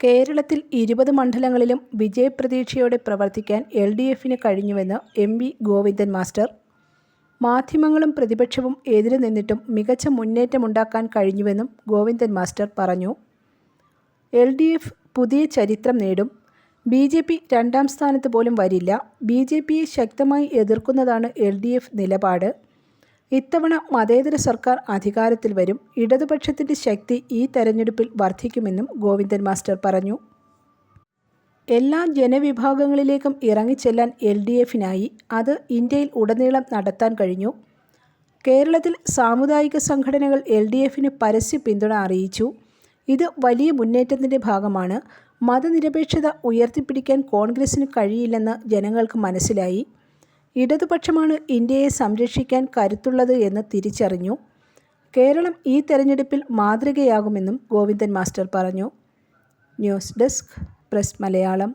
കേരളത്തിൽ ഇരുപത് മണ്ഡലങ്ങളിലും വിജയപ്രതീക്ഷയോടെ പ്രവർത്തിക്കാൻ എൽ ഡി എഫിന് കഴിഞ്ഞുവെന്ന് എം വി ഗോവിന്ദൻ മാസ്റ്റർ. മാധ്യമങ്ങളും പ്രതിപക്ഷവും എതിരെ നിന്നിട്ടും മികച്ച മുന്നേറ്റമുണ്ടാക്കാൻ കഴിഞ്ഞുവെന്നും ഗോവിന്ദൻ മാസ്റ്റർ പറഞ്ഞു. എൽ ഡി എഫ് പുതിയ ചരിത്രം നേടും. ബി ജെ പി രണ്ടാം സ്ഥാനത്ത് പോലും വരില്ല. ബി ജെ പിയെ ശക്തമായി എതിർക്കുന്നതാണ് എൽ ഡി എഫ് നിലപാട്. ഇത്തവണ മതേതര സർക്കാർ അധികാരത്തിൽ വരും. ഇടതുപക്ഷത്തിന്റെ ശക്തി ഈ തെരഞ്ഞെടുപ്പിൽ വർദ്ധിക്കുമെന്നും ഗോവിന്ദൻ മാസ്റ്റർ പറഞ്ഞു. എല്ലാ ജനവിഭാഗങ്ങളിലേക്കും ഇറങ്ങിച്ചെല്ലാൻ എൽ ഡി എഫിനായി അത് ഇന്ത്യയിൽ ഉടനീളം നടത്താൻ കഴിഞ്ഞു. കേരളത്തിൽ സാമുദായിക സംഘടനകൾ എൽ ഡി എഫിന് പരസ്യ പിന്തുണ അറിയിച്ചു. ഇത് വലിയ മുന്നേറ്റത്തിന്റെ ഭാഗമാണ്. മതനിരപേക്ഷത ഉയർത്തിപ്പിടിക്കാൻ കോൺഗ്രസിന് കഴിയില്ലെന്ന് ജനങ്ങൾക്ക് മനസ്സിലായി. ഇടതുപക്ഷമാണ് ഇന്ത്യയെ സംരക്ഷിക്കാൻ കരുത്തുള്ളത് എന്ന് തിരിച്ചറിഞ്ഞു. കേരളം ഈ തെരഞ്ഞെടുപ്പിൽ മാതൃകയാകുമെന്നും ഗോവിന്ദൻ മാസ്റ്റർ പറഞ്ഞു. News desk press Malayalam.